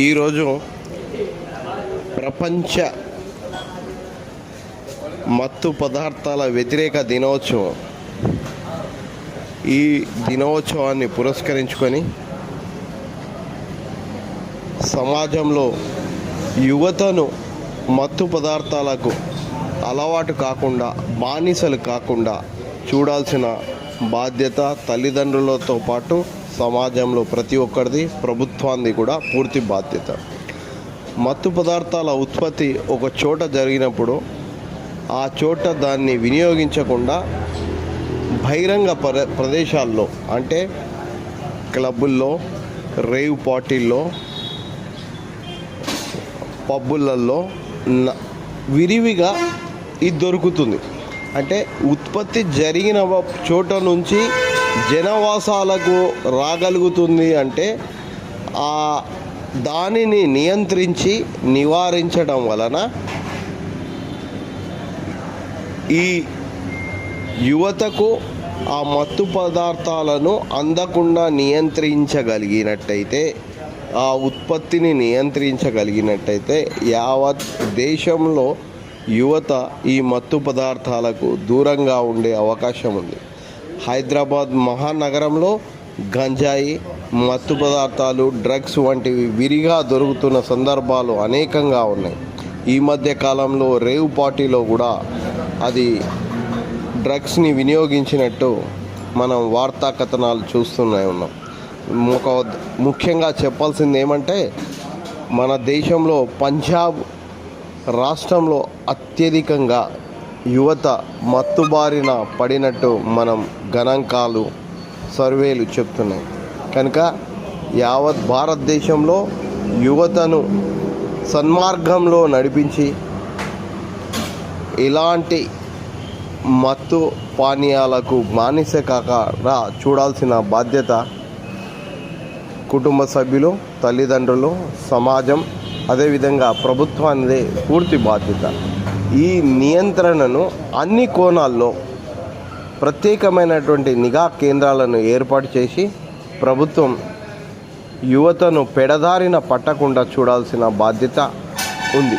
ఈరోజు ప్రపంచ మత్తు పదార్థాల వ్యతిరేక దినోత్సవం. ఈ దినోత్సవాన్ని పురస్కరించుకొని సమాజంలో యువతను మత్తు పదార్థాలకు అలవాటు కాకుండా బానిసలు కాకుండా చూడాల్సిన బాధ్యత తల్లిదండ్రులతో పాటు సమాజంలో ప్రతి ఒక్కరిది ప్రభుత్వాన్ని కూడా పూర్తి బాధ్యత. మత్తు పదార్థాల ఉత్పత్తి ఒక చోట జరిగినప్పుడు ఆ చోట దాన్ని వినియోగించకుండా బహిరంగ ప్ర ప్రదేశాల్లో అంటే క్లబ్బుల్లో రేవ్ పార్టీల్లో పబ్బులలో న- విరివిగా ఇది దొరుకుతుంది. అంటే ఉత్పత్తి జరిగిన చోట నుంచి జనవాసాలకు రాగలుగుతుంది అంటే ఆ దానిని నియంత్రించి నివారించడం వలన ఈ యువతకు ఆ మత్తు పదార్థాలను అందకుండా నియంత్రించగలిగినట్టయితే ఆ ఉత్పత్తిని నియంత్రించగలిగినట్టయితే యావత్ దేశంలో యువత ఈ మత్తు పదార్థాలకు దూరంగా ఉండే అవకాశం ఉంది. హైదరాబాద్ మహానగరంలో గంజాయి మత్తు పదార్థాలు డ్రగ్స్ వంటివి విరిగా దొరుకుతున్న సందర్భాలు అనేకంగా ఉన్నాయి. ఈ మధ్య కాలంలో రేవ్ పార్టీలో కూడా అది డ్రగ్స్ని వినియోగించినట్టు మనం వార్తా కథనాలు చూస్తూనే ఉన్నాం. ఒక ముఖ్యంగా చెప్పాల్సింది ఏమంటే మన దేశంలో పంజాబ్ రాష్ట్రంలో అత్యధికంగా యువత మత్తుబారిన పడినట్టు మనం గణాంకాలు సర్వేలు చెప్తున్నాయి. కనుక యావత్ భారతదేశంలో యువతను సన్మార్గంలో నడిపించి ఇలాంటి మత్తు పానీయాలకు బానిస కాకరా చూడాల్సిన బాధ్యత కుటుంబ సభ్యులు తల్లిదండ్రులు సమాజం అదేవిధంగా ప్రభుత్వానిదే పూర్తి బాధ్యత. ఈ నియంత్రణను అన్ని కోణాల్లో ప్రత్యేకమైనటువంటి నిఘా కేంద్రాలను ఏర్పాటు చేసి ప్రభుత్వం యువతను పెడదారిన పట్టకుండా చూడాల్సిన బాధ్యత ఉంది.